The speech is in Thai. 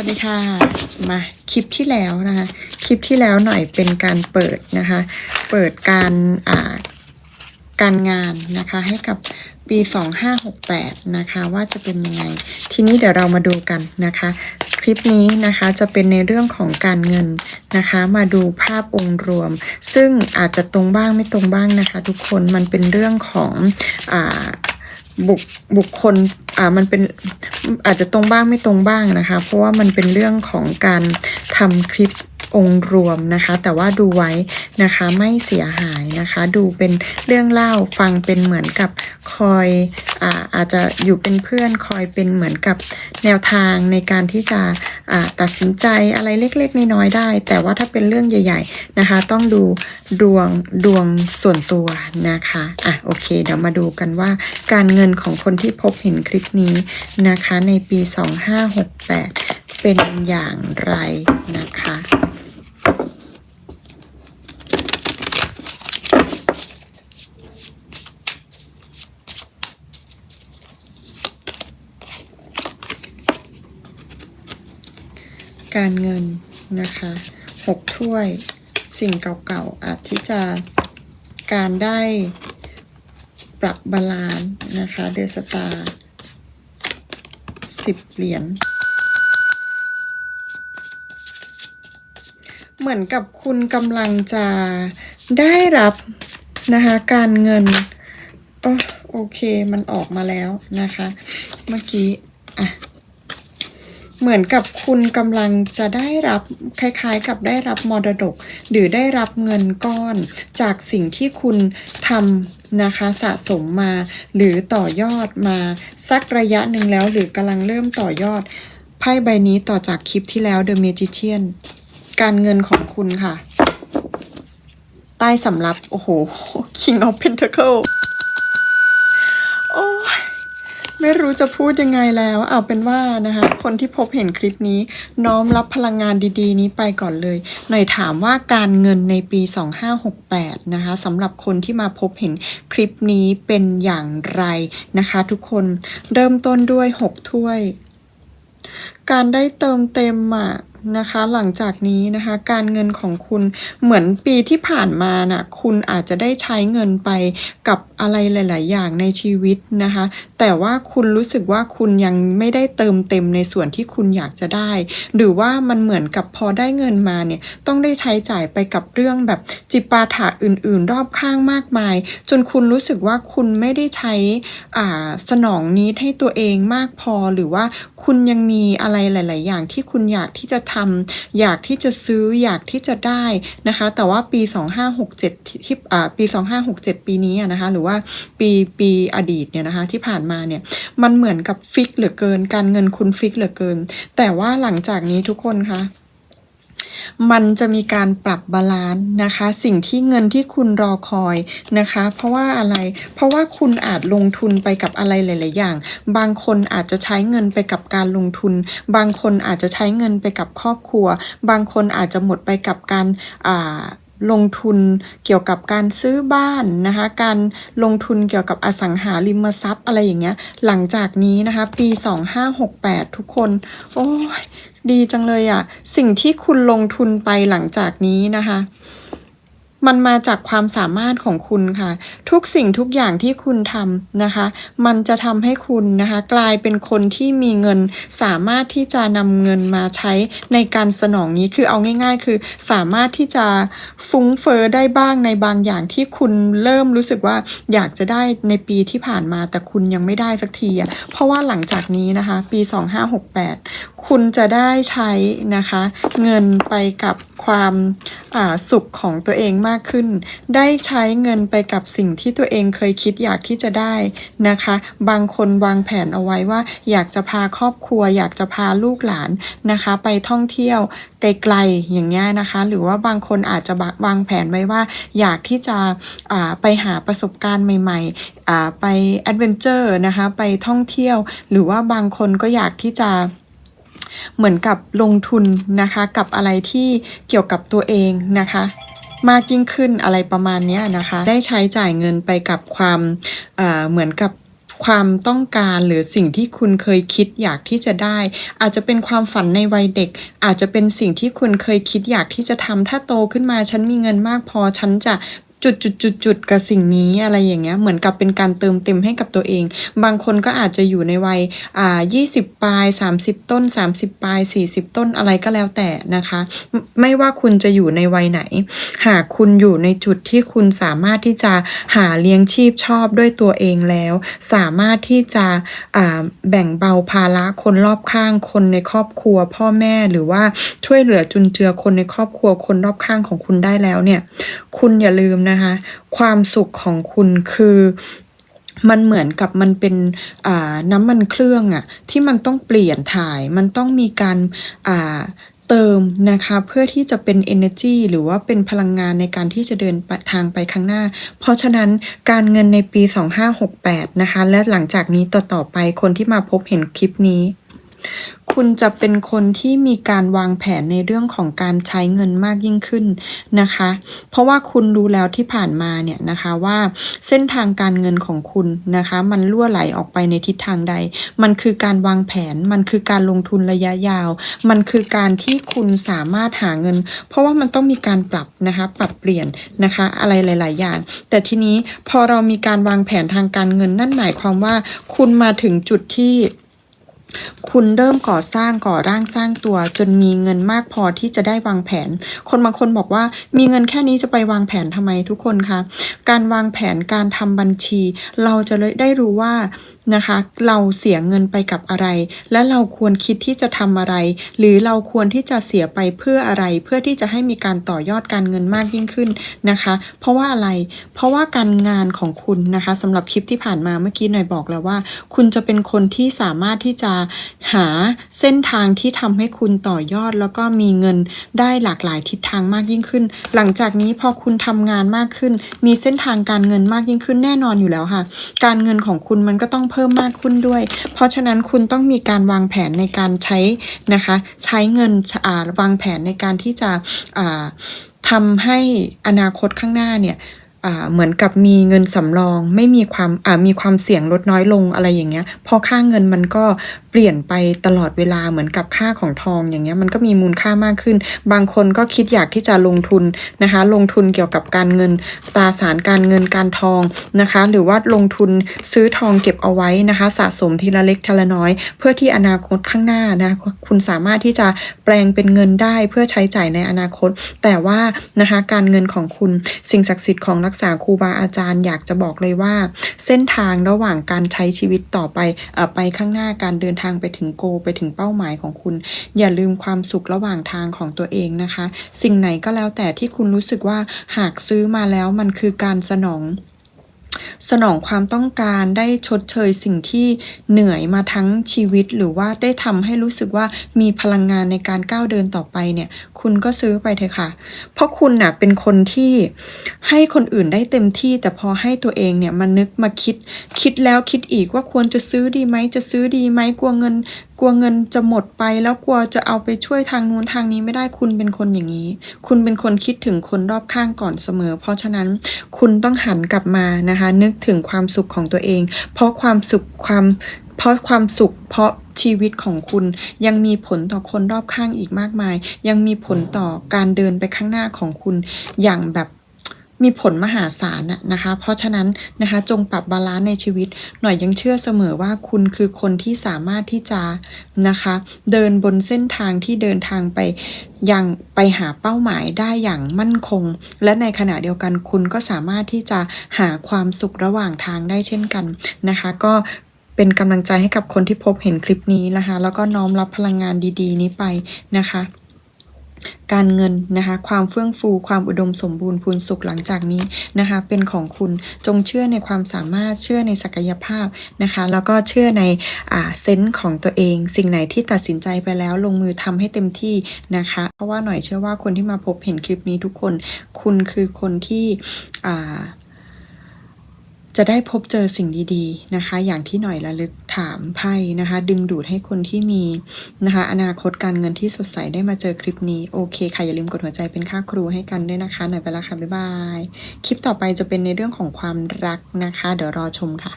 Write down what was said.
วัสดีค่ะ มาคลิปที่แล้วนะคะ คลิปที่แล้วหน่อยเป็นการเปิดนะคะ เปิดการอ่าการงานนะคะให้กับปี 2568 นะคะ ว่าจะเป็นยังไง ทีนี้เดี๋ยวเรามาดูกันนะคะ คลิปนี้นะคะจะเป็นในเรื่องของการเงินนะคะ มาดูภาพองค์รวม ซึ่งอาจจะตรงบ้างไม่ตรงบ้างนะคะ ทุกคนมันเป็นเรื่องของอ่า บุคบุคคลอ่ามันเป็นอาจจะตรงบ้างไม่ตรงบ้างนะคะ เพราะว่ามันเป็นเรื่องของการทำคลิป องค์รวมนะคะ แต่ว่าดูไว้นะคะไม่เสียหายนะคะ ดูเป็นเรื่องเล่าฟังเป็นเหมือนกับคอยอาอาจจะอยู่เป็นเพื่อนคอยเป็นเหมือนกับแนวทางในการที่จะตัดสินใจอะไรเล็กๆน้อยๆได้ แต่ว่าถ้าเป็นเรื่องใหญ่ ๆนะคะ ต้องดูดวงดวงส่วนตัวนะคะอะโอเค เดี๋ยวมาดูกันว่า การเงินของคนที่พบเห็นคลิปนี้นะคะ ในปี 2568 เป็นอย่างไรนะคะ การเงินนะคะหกถ้วยสิ่งเก่าๆอาจที่จะการได้ปรับบาลานซ์นะคะเดสตาสิบเหรียญเหมือนกับคุณกำลังจะได้รับนะคะการเงินโอโอเคมันออกมาแล้วนะคะ เมื่อกี้ อะ เหมือนกับคุณกำลังจะได้รับคล้ายๆ กับได้รับมรดก หรือได้รับเงินก้อน จากสิ่งที่คุณทำนะคะสะสมมา หรือต่อยอดมาสักระยะหนึ่งแล้ว หรือกำลังเริ่มต่อยอดไพ่ใบนี้ต่อจากคลิปที่แล้ว The Magician การเงินของคุณค่ะ ใต้สำรับ โอ้โห King of Pentacle โอ้ย ไม่รู้จะพูดยังไงแล้วเอาเป็นว่านะคะ คนที่พบเห็นคลิปนี้ น้อมรับพลังงานดีๆ นี้ไปก่อนเลย หน่อยถามว่าการเงินในปี 2568 นะคะสำหรับคนที่มาพบเห็นคลิปนี้เป็นอย่างไรนะคะ ทุกคนเริ่มต้นด้วย 6 ถ้วย การได้เติมเต็มอะนะคะหลังจากนี้นะคะการเงินของคุณเหมือนปีที่ผ่านมาน่ะคุณอาจจะได้ใช้เงินไปกับอะไรหลาย ๆ อย่างในชีวิตนะคะ แต่ว่าคุณรู้สึกว่าคุณยังไม่ได้เติมเต็มในส่วนที่คุณอยากจะได้ หรือว่ามันเหมือนกับพอได้เงินมาเนี่ยต้องได้ใช้จ่ายไปกับเรื่องแบบจิปาถะอื่น ๆ รอบข้างมากมาย จนคุณรู้สึกว่าคุณไม่ได้ใช้อ่าสนองนี้ให้ตัวเองมากพอหรือว่าคุณยังมีอะไรหลาย ๆ อย่างที่คุณอยากที่จะทำอยากที่จะซื้ออยากที่จะได้นะคะ แต่ว่าปี 2567ที่ที่อ่าปี 2567 ปีนี้อะนะคะหรือว่าปีปีอดีตเนี่ยนะคะที่ผ่านมาเนี่ยมันเหมือนกับฟิกเหลือเกิน การเงินคุณฟิกเหลือเกิน แต่ว่าหลังจากนี้ทุกคนคะมันจะมีการปรับบาลานซ์นะคะ สิ่งที่เงินที่คุณรอคอยนะคะ เพราะว่าอะไร เพราะว่าคุณอาจลงทุนไปกับอะไรหลาย ๆ อย่าง บางคนอาจจะใช้เงินไปกับการลงทุน บางคนอาจจะใช้เงินไปกับครอบครัว บางคนอาจจะหมดไปกับการอ่า ลงทุนเกี่ยวกับการซื้อบ้านนะคะ การลงทุนเกี่ยวกับอสังหาริมทรัพย์อะไรอย่างเงี้ย หลังจากนี้นะคะ ปี 2568 ทุกคน โอ้ยดีจังเลยอะ่ะ สิ่งที่คุณลงทุนไปหลังจากนี้นะคะ มันมาจากความสามารถของคุณค่ะ ทุกสิ่งทุกอย่างที่คุณทำนะคะ มันจะทำให้คุณนะคะ กลายเป็นคนที่มีเงิน สามารถที่จะนำเงินมาใช้ในการสนองนี้คือเอาง่าย ๆ คือสามารถที่จะฟุ้งเฟอ้อได้บ้างในบางอย่างที่คุณเริ่มรู้สึกว่าอยากจะได้ในปีที่ผ่านมา แต่คุณยังไม่ได้สักทีอะเพราะว่าหลังจากนี้นะคะ ปี 2568 คุณจะได้ใช้นะคะ เงินไปกับความอ่าสุขของตัวเองมากขึ้น ได้ใช้เงินไปกับสิ่งที่ตัวเองเคยคิดอยากที่จะได้นะคะ บางคนวางแผนเอาไว้ว่า อยากจะพาครอบครัว อยากจะพาลูกหลานนะคะ ไปท่องเที่ยวไกลๆอย่างเงี้ยนะคะ หรือว่าบางคนอาจจะวางแผนไว้ว่า อยากที่จะไปหาประสบการณ์ใหม่ๆไปแอดเวนเจอร์นะคะ ไปท่องเที่ยว หรือว่าบางคนก็อยากที่จะเหมือนกับลงทุนนะคะกับอะไรที่เกี่ยวกับตัวเองนะคะ มากยิ่งขึ้นอะไรประมาณนี้นะคะ ได้ใช้จ่ายเงินไปกับความเเหมือนกับความต้องการหรือสิ่งที่คุณเคยคิดอยากที่จะได้ อาจจะเป็นความฝันในวัยเด็ก อาจจะเป็นสิ่งที่คุณเคยคิดอยากที่จะทำถ้าโตขึ้นมาฉันมีเงินมากพอ ฉันจะ จุดจุดจุดจุดกับสิ่งนี้อะไรอย่างเงี้ยเหมือนกับเป็นการเติมเต็มให้กับตัวเอง บางคนก็อาจจะอยู่ในวัยอ่า20ปลาย30ต้น30ปลาย40ต้นอะไรก็แล้วแต่นะคะไม่ไม่ว่าคุณจะอยู่ในวัยไหน หากคุณอยู่ในจุดที่คุณสามารถที่จะหาเลี้ยงชีพชอบด้วยตัวเองแล้ว สามารถที่จะอ่าแบ่งเบาภาระคนรอบข้างคนในครอบครัว พ่อแม่หรือว่าช่วยเหลือจุนเจือคนในครอบครัวคนรอบข้างของคุณได้แล้วเนี่ย คุณอย่าลืมนะคะ ความสุขของคุณคือมันเหมือนกับมันเป็นน้ำมันเครื่องอะที่มันต้องเปลี่ยนถ่าย มันต้องมีการาเติมนะคะเพื่อที่จะเป็น energy หรือว่าเป็นพลังงานในการที่จะเดินทางไปข้างหน้า เพราะฉะนั้นการเงินในปี 2568 นะคะ และหลังจากนี้ต่อต่อๆไปคนที่มาพบเห็นคลิปนี้ คุณจะเป็นคนที่มีการวางแผนในเรื่องของการใช้เงินมากยิ่งขึ้นนะคะ เพราะว่าคุณรู้แล้วที่ผ่านมาเนี่ยนะคะว่าเส้นทางการเงินของคุณนะคะ มันรั่วไหลออกไปในทิศทางใด มันคือการวางแผน มันคือการลงทุนระยะยาว มันคือการที่คุณสามารถหาเงิน เพราะว่ามันต้องมีการปรับนะคะ ปรับเปลี่ยนนะคะ อะไรหลาย ๆ อย่าง แต่ทีนี้พอเรามีการวางแผนทางการเงินนั่นหมายความว่า คุณมาถึงจุดที่ คุณเริ่มก่อสร้างก่อร่างสร้างตัว จนมีเงินมากพอที่จะได้วางแผน คนบางคนบอกว่ามีเงินแค่นี้จะไปวางแผนทำไมทุกคนคะการวางแผนการทำบัญชี เราจะได้รู้ว่านะคะเราเสียเงินไปกับอะไร และเราควรคิดที่จะทำอะไร หรือเราควรที่จะเสียไปเพื่ออะไร เพื่อที่จะให้มีการต่อยอดการเงินมากยิ่งขึ้นนะคะ เพราะว่าอะไรเพราะว่าการงานของคุณนะคะสำหรับคลิปที่ผ่านมาเมื่อกี้หน่อยบอกแล้วว่า คุณจะเป็นคนที่สามารถที่จะหาเส้นทางที่ทำให้คุณต่อยอด แล้วก็มีเงินได้หลากหลายทิศทางมากยิ่งขึ้น หลังจากนี้พอคุณทำงานมากขึ้น มีเส้นทางการเงินมากยิ่งขึ้นแน่นอนอยู่แล้วค่ะ การเงินของคุณมันก็ต้องเพิ่มมากขึ้นด้วย เพราะฉะนั้นคุณต้องมีการวางแผนในการใช้นะคะ ใช้เงินวางแผนในการที่จะทำให้อนาคตข้างหน้าเนี่ย เหมือนกับมีเงินสำรอง ไม่มีความมีความเสี่ยงลดน้อยลงอะไรอย่างเงี้ย พอค่าเงินมันก็เปลี่ยนไปตลอดเวลาเหมือนกับค่าของทองอย่างเงี้ยมันก็มีมูลค่ามากขึ้น บางคนก็คิดอยากที่จะลงทุนนะคะ ลงทุนเกี่ยวกับการเงินตราสารการเงินการทองนะคะ หรือว่าลงทุนซื้อทองเก็บเอาไว้นะคะ สะสมทีละเล็กทีละน้อย เพื่อที่อนาคตข้างหน้านะคุณสามารถที่จะแปลงเป็นเงินได้เพื่อใช้จ่ายในอนาคต แต่ว่านะคะการเงินของคุณสิ่งศักดิ์สิทธิ์ของรักษาครูบาอาจารย์อยากจะบอกเลยว่า เส้นทางระหว่างการใช้ชีวิตต่อไปอไปข้างหน้าการเดินทางไปถึงโกไปถึงเป้าหมายของคุณ อย่าลืมความสุขระหว่างทางของตัวเองนะคะ สิ่งไหนก็แล้วแต่ที่คุณรู้สึกว่าหากซื้อมาแล้วมันคือการสนอง สนองความต้องการได้ชดเชยสิ่งที่เหนื่อยมาทั้งชีวิต หรือว่าได้ทำให้รู้สึกว่ามีพลังงานในการก้าวเดินต่อไปเนี่ย คุณก็ซื้อไปเถอะค่ะ เพราะคุณน่ะเป็นคนที่ให้คนอื่นได้เต็มที่ แต่พอให้ตัวเองเนี่ยมานึกมาคิด คิดแล้วคิดอีกว่าควรจะซื้อดีไหมจะซื้อดีไหมกลัวเงินกลัวเงินจะหมดไปแล้วกลัวจะเอาไปช่วยทางนู้นทางนี้ไม่ได้คุณเป็นคนอย่างนี้ คุณเป็นคนคิดถึงคนรอบข้างก่อนเสมอ เพราะฉะนั้นคุณต้องหันกลับมานะคะ นึกถึงความสุขของตัวเอง เพราะความสุขความเพราะความสุขเพราะชีวิตของคุณยังมีผลต่อคนรอบข้างอีกมากมาย ยังมีผลต่อการเดินไปข้างหน้าของคุณอย่างแบบ มีผลมหาศาลนะนะคะ เพราะฉะนั้นนะคะจงปรับบาลานซ์ในชีวิต หน่อยยังเชื่อเสมอว่าคุณคือคนที่สามารถที่จะนะคะ เดินบนเส้นทางที่เดินทางไปยังไปหาเป้าหมายได้อย่างมั่นคง และในขณะเดียวกันคุณก็สามารถที่จะหาความสุขระหว่างทางได้เช่นกันนะคะ ก็เป็นกำลังใจให้กับคนที่พบเห็นคลิปนี้นะคะ แล้วก็น้อมรับพลังงานดี ๆ นี้ไปนะคะ การเงินนะคะ ความเฟื่องฟูความอุดมสมบูรณ์พูนสุขหลังจากนี้นะคะ เป็นของคุณจงเชื่อในความสามารถเชื่อในศักยภาพนะคะ แล้วก็เชื่อในอ่าเซนส์ของตัวเอง สิ่งไหนที่ตัดสินใจไปแล้วลงมือทำให้เต็มที่นะคะ เพราะว่าหน่อยเชื่อว่าคนที่มาพบเห็นคลิปนี้ทุกคน คุณคือคนที่อ่า จะได้พบเจอสิ่งดีๆนะคะ อย่างที่หน่อยระลึกถามไพ่นะคะ ดึงดูดให้คนที่มีนะคะ อนาคตการเงินที่สดใสได้มาเจอคลิปนี้ โอเคค่ะ อย่าลืมกดหัวใจเป็นค่าครูให้กันด้วยนะคะ หน่อยไปละค่ะ บ๊ายบาย คลิปต่อไปจะเป็นในเรื่องของความรักนะคะ เดี๋ยวรอชมค่ะ